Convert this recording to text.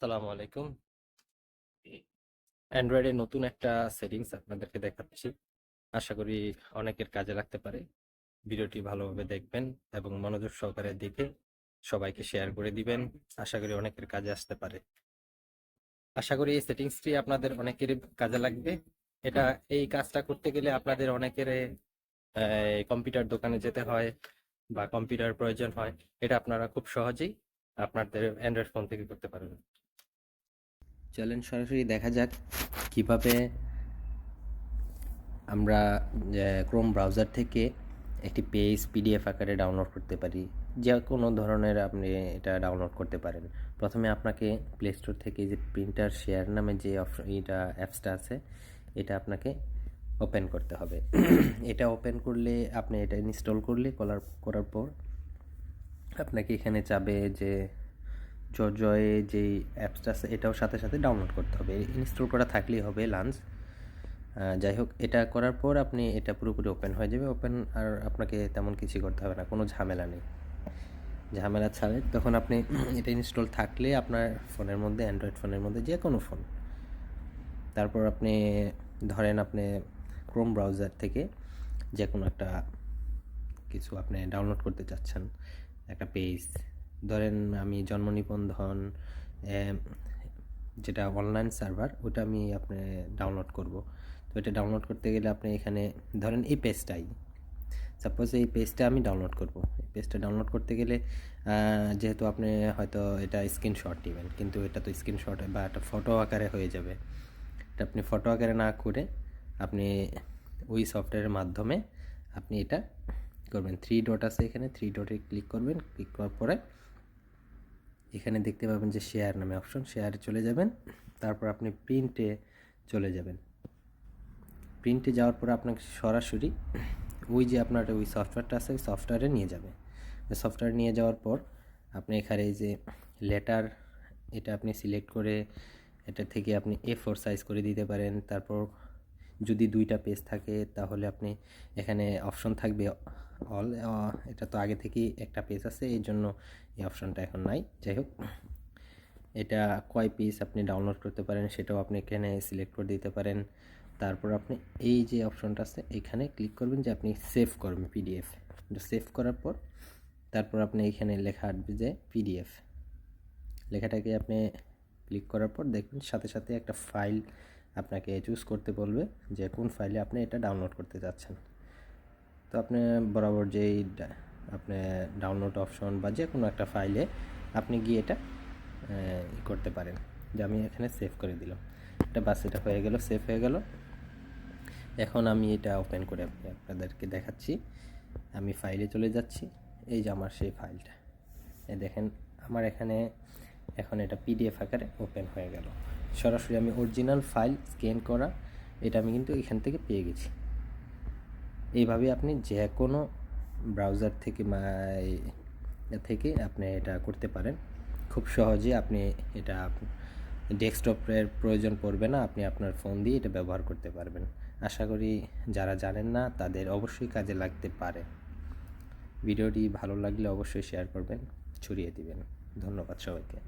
আসসালামু আলাইকুম। অ্যান্ড্রয়েডের নতুন একটা সেটিংস আপনাদেরকে দেখাচ্ছি। আশা করি অনেকের কাজে লাগতে পারে। ভিডিওটি ভালোভাবে দেখবেন এবং মনোযোগ সহকারে দেখে সবাইকে শেয়ার করে দিবেন। আশা করি অনেকের কাজে আসতে পারে। আশা করি এই সেটিংসটি আপনাদের অনেকেরই কাজে লাগবে। এটা এই কাজটা করতে গেলে আপনাদের অনেকের কম্পিউটার দোকানে যেতে হয় বা কম্পিউটার প্রয়োজন হয়। এটা আপনারা খুব সহজেই আপনাদের অ্যান্ড্রয়েড ফোন থেকে করতে পারবেন। চলেন সরাসরি দেখা যাক কীভাবে আমরা ক্রোম ব্রাউজার থেকে একটি পেজ পিডিএফ আকারে ডাউনলোড করতে পারি। যে কোনো ধরনের আপনি এটা ডাউনলোড করতে পারেন। প্রথমে আপনাকে প্লে স্টোর থেকে যে প্রিন্টার শেয়ার নামে যে এটা অ্যাপসটা আছে, এটা আপনাকে ওপেন করতে হবে। এটা ওপেন করলে, আপনি এটা ইনস্টল করলে, করার করার পর আপনাকে এখানে চাবে যে জয়ে যেই অ্যাপসটা আছে, এটাও সাথে সাথে ডাউনলোড করতে হবে। ইনস্টল করা থাকলেই হবে লাঞ্চ যাই হোক, এটা করার পর আপনি এটা পুরোপুরি ওপেন হয়ে যাবে। ওপেন আর আপনাকে তেমন কিছু করতে হবে না, কোনো ঝামেলা নেই। ঝামেলা ছাড়ে, তখন আপনি এটা ইনস্টল থাকলে আপনার ফোনের মধ্যে অ্যান্ড্রয়েড ফোনের মধ্যে যে কোনো ফোন তারপর আপনি, ধরেন আপনি ক্রোম ব্রাউজার থেকে যে কোনো একটা কিছু আপনি ডাউনলোড করতে চাচ্ছেন, একটা পেজ ধরেন আমি জন্ম নিবন্ধন যেটা অনলাইন সার্ভার ওটা আমি আপনি ডাউনলোড করব। তো এটা ডাউনলোড করতে গেলে আপনি এখানে ধরেন এই পেজটাই সাপোজ এই পেজটা আমি ডাউনলোড করব। এই পেজটা ডাউনলোড করতে গেলে যেহেতু আপনি হয়তো এটা স্ক্রিনশট নেবেন কিন্তু এটা তো স্ক্রিনশট বা একটা ফটো আকারে হয়ে যাবে। এটা আপনি ফটো আকারে না করে আপনি ওই সফটওয়্যারের মাধ্যমে আপনি এটা করবেন। থ্রি ডট আছে এখানে থ্রি ডটে ক্লিক করবেন ক্লিক করার পরে এখানে দেখতে পাবেন যে শেয়ার নামে অপশন শেয়ারে চলে যাবেন, তারপর আপনি প্রিন্টে চলে যাবেন। প্রিন্টে যাওয়ার পর আপনাকে সরাসরি ওই যে আপনার ওই সফটওয়্যারটা আছে, ওই সফটওয়্যারে নিয়ে যাবে। সফটওয়্যার নিয়ে যাওয়ার পর আপনি এখানে এই যে লেটার এটা আপনি সিলেক্ট করে, এটা থেকে আপনি এ ফোর সাইজ করে দিতে পারেন, তারপর যদি দুইটা পেজ থাকে, তাহলে আপনি এখানে অপশন থাকবে অল এটা তো আগে থেকেই একটা পেজ আছে, এই জন্য এই অপশনটা এখন নাই। যাই হোক, এটা কয় পিস আপনি ডাউনলোড করতে পারেন সেটাও আপনি এখানে সিলেক্ট করে দিতে পারেন। তারপর আপনি এই যে অপশনটা আছে, এখানে ক্লিক করবেন যে আপনি সেভ করবেন পিডিএফ সেভ করার পর, তারপর আপনি এখানে লেখা আসবে যে পিডিএফ লেখাটাকে আপনি ক্লিক করার পর দেখবেন সাথে সাথে একটা ফাইল আপনাকে চুজ করতে বলবে যে কোন ফাইলে আপনি এটা ডাউনলোড করতে যাচ্ছেন। তো আপনি বরাবর যেই আপনি ডাউনলোড অপশন বা যে কোনো একটা ফাইলে আপনি গিয়ে এটা করতে পারেন যে আমি এখানে সেভ করে দিলাম। এটা বাস, এটা হয়ে গেল সেভ হয়ে গেল। এখন আমি এটা ওপেন করে আপনাদেরকে দেখাচ্ছি। আমি ফাইলে চলে যাচ্ছি। এই যে আমার সেই ফাইলটা দেখেন, আমার এখানে এখন এটা পিডিএফ আকারে ওপেন হয়ে গেল। সরাসরি আমি অরিজিনাল ফাইল স্ক্যান করা, এটা আমি কিন্তু এখান থেকে পেয়ে গেছি। এইভাবে আপনি যে কোনো ব্রাউজার থেকে থেকে আপনি এটা করতে পারেন। খুব সহজে আপনি এটা ডেস্কটপের প্রয়োজন পড়বে না, আপনি আপনার ফোন দিয়ে এটা ব্যবহার করতে পারবেন। আশা করি যারা জানেন না, তাদের অবশ্যই কাজে লাগতে পারে। ভিডিওটি ভালো লাগলে অবশ্যই শেয়ার করবেন, ছড়িয়ে দিবেন। ধন্যবাদ সবাইকে।